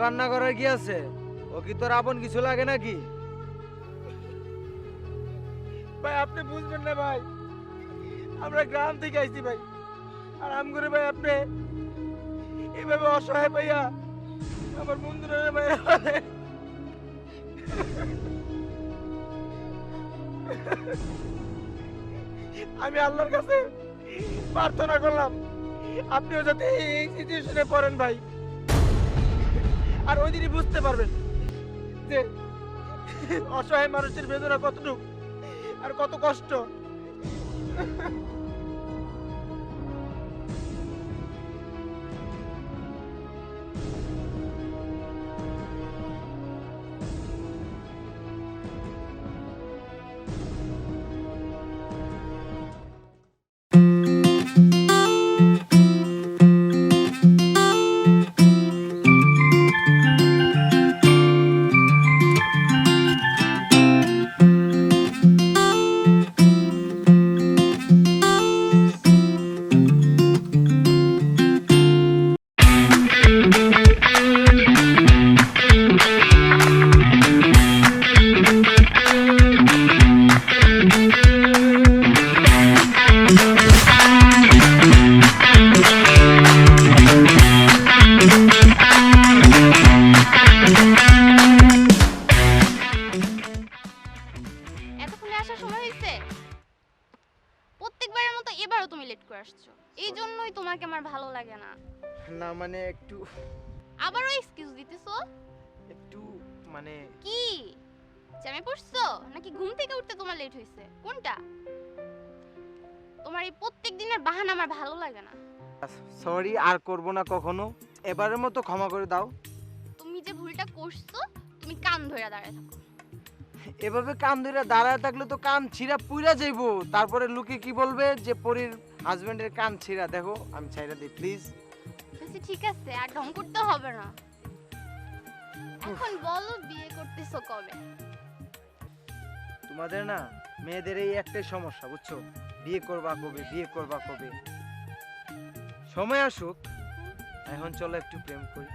কান্না করার কি আছে? ও কি তোর আপন কিছু লাগে নাকি? ভাই, আপনি বুঝবেন না ভাই। আমরা গ্রাম থেকে আইছি ভাই। আর আম করে ভাই আপনি এইভাবে অসহায় ভাইয়া আমার বন্ধুরা ভাই আমি আল্লাহর কাছে প্রার্থনা করলাম। আপনিও যাতে এই সিচুয়েশনে পড়েন ভাই। আর ওই দিনই বুঝতে পারবেন যে অসহায় মানুষের বেদনা কতটুকু আর কত কষ্ট। আমার ভালো লাগে না। না মানে একটু আবারও এক্সকিউজ দিতেছো? একটু মানে কি? জ্যামে পড়ছো? নাকি ঘুম থেকে উঠতে তোমার লেট হয়েছে কোনটা? তোমার এই প্রত্যেক দিনের বাহানা আমার ভালো লাগে না। সরি আর করব না কখনো। এবারের মতো ক্ষমা করে দাও। তুমি যে ভুলটা করছ তুমি কান ধরে দাঁড়ায় থাকো। এভাবে কান ধরে দাঁড়ায় থাকলে তো কান ছিঁড়া পুইরা যাইবো। তারপরে লোকে কি বলবে? যে পরীর হাজবেন্ডের কান ছিঁড়া দেখো আমি ছাইরা দিই প্লিজ বেশি ঠিক আছে আর ঢং করতে হবে না। এখন বলো বিয়ে করতেছো কবে? তোমাদের না মেয়েদের এই একটাই সমস্যা বুঝছ? বিয়ে করবা কবে বিয়ে করবা কবে? সময় আসুক এখন চলো একটু প্রেম করি।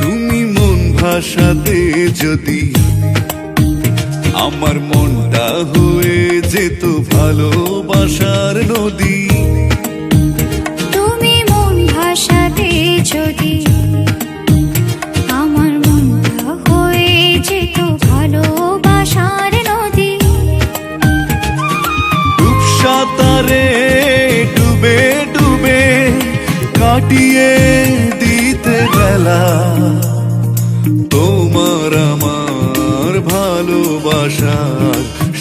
তুমি মন ভাষাতে যদি আমার মনটা হয়ে যেত ভালোবাসার নদী। তুমি মন ভাষাতে যদি আমার মনটা হয়ে যেত ভালোবাসার নদী। ডুবে ডুবে কাটিয়ে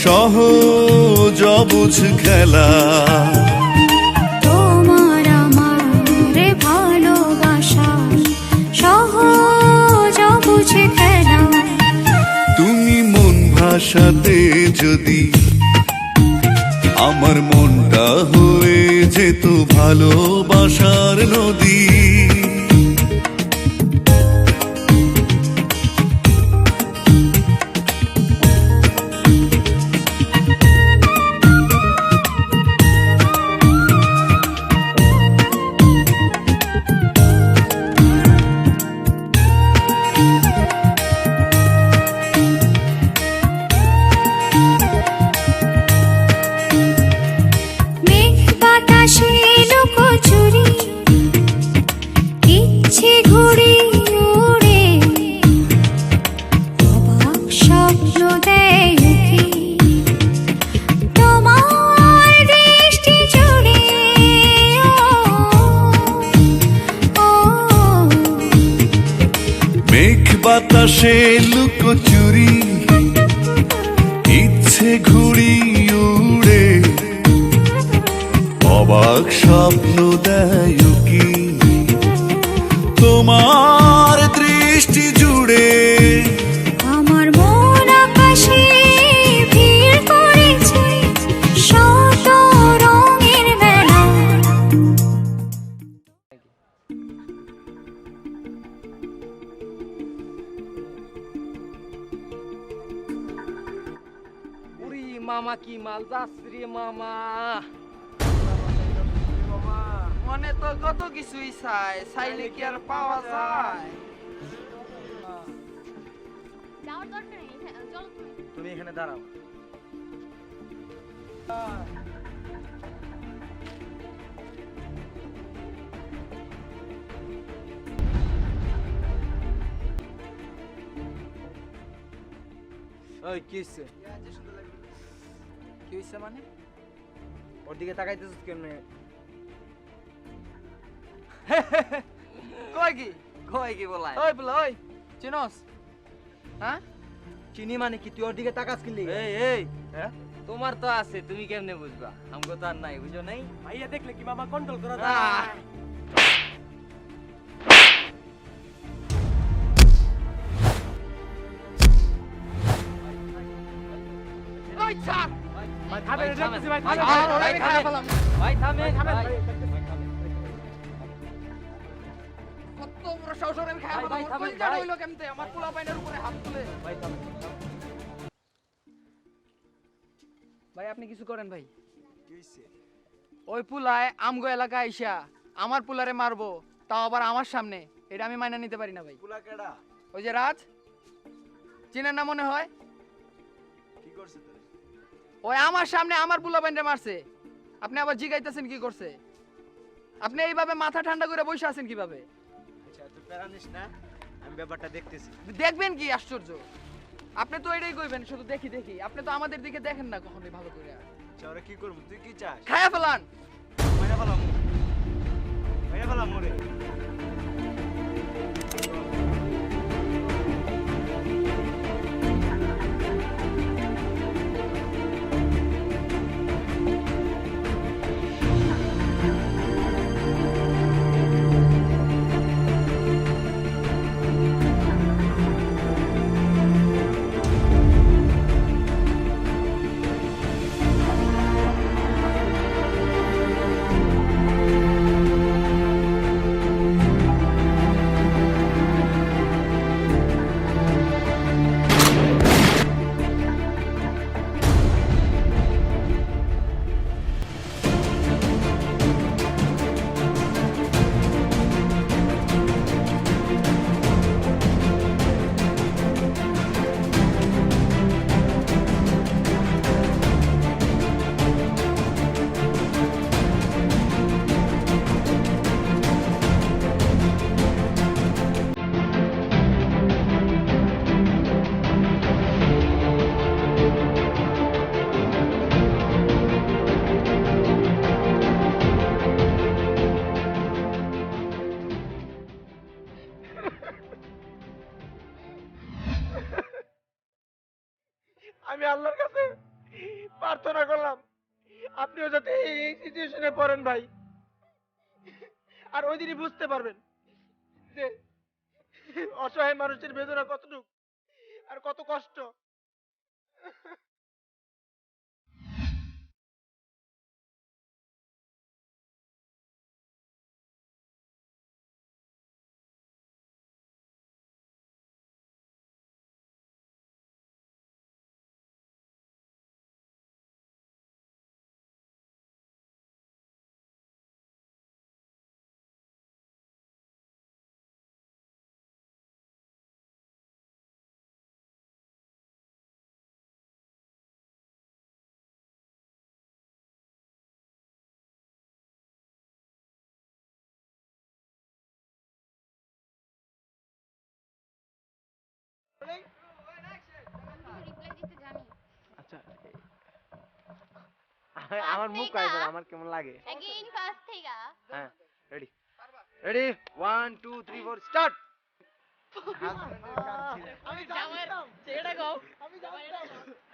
সহজ অবুঝ খেলা। তোমার আমার ভালোবাসা সহজ বুঝে খেলা। তুমি মন ভাষাতে যদি আমার মনটা হয়ে যেত ভালোবাসার নদী। বাতাসে লুকোচুরি ইচ্ছে ঘুড়ি উড়ে। অবাক স্বপ্ন দেয় কি তোমার মামা কি মাল যাচ্ছে রে মামা? মনে তো কত কিছুই চাই চাইলে কি আর পাওয়া যায়? হ্যাঁ, চলো তুমি। তুমি এখানে দাঁড়াও। কি হইছে মানে? ওর দিকে তাকাইতেছিস কেন কই কি? কই কি বলাই? ওই বলে ওই চিনস? হ্যাঁ? চিনি মানে কি? তুই ওর দিকে তাকাস কি লিগে? এই এই। হ্যাঁ? তোমার তো আছে তুমি কেমনে বুঝবা? আমগো তো আর নাই বুঝো নাই? ভাইয়া দেখলে কি মামা কন্ট্রোল করা আহ! ওই ছাড়! ভাই থামেন। দেখতেছি ভাই, ভাই খাবেন। থামেন, ভাই, ভাই খাবেন। ভাই। থামেন থামেন, কত বড় সাহস আমি খায়া ভাই, ভাই, থামেন, জানো হইল কেমতে? আমার পোলা পাইনের উপরে হাত তুলে। ভাই থামেন ভাই আপনি কিছু করেন ভাই। ওই পুলায় আমগো এলাকা আইসা আমার পুলারে মারবো তাও আবার আমার সামনে। এটা আমি মাইনা নিতে পারি না ভাই। পুলা কেডা? ওই যে রাজ চিনেন না মনে হয়? ওই আমার সামনে আমার পুলা বাইন্ডে মারছে। আপনি আবার জিগাইতেছেন কি করছে? আপনি এইভাবে মাথা ঠান্ডা করে বসে আছেন কীভাবে? আচ্ছা তুই প্যারা নিস না আমি ব্যাপারটা দেখতেছি। দেখবেন কি আশ্চর্য? আপনি তো এটাই কইবেন শুধু দেখি দেখি। আপনি তো আমাদের দিকে দেখেন না কখনোই ভালো করে। আচ্ছা ওরা কি করব? তুই কি চাস? খায়া ফেলান। ফেলাম। ফেলাম মোরে আমি আল্লাহর কাছে প্রার্থনা করলাম। আপনিও যাতে এই সিচুয়েশনে পড়েন ভাই। আর ওই দিনই বুঝতে পারবেন যে অসহায় মানুষের বেদনা কতটুকু আর কত কষ্ট। আমার মুখ থেকে? কাইবার আমার কেমন লাগে? এগেইন ফার্স্ট থেকে। হ্যাঁ ready ready one two three four start আমি জানতাম। এটা কও। আমি জানতাম।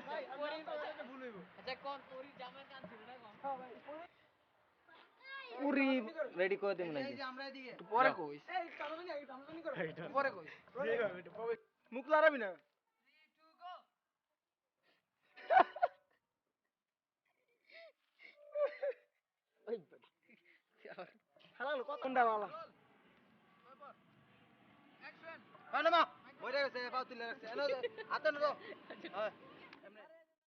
ভাই আমি জানতাম। এটা ভুল হইব। আচ্ছা কোন তোরি জামাই কান ছিল না কোন পুরি রেডি করে দেব নাকি? পরে কইস। এই আগে পরে কইস। মুখ লড়াবি না? হালালো কতটা বালা হ্যাঁ না মা বইটা গেছে পাও তুলে রাখছে। এনো হাতে নো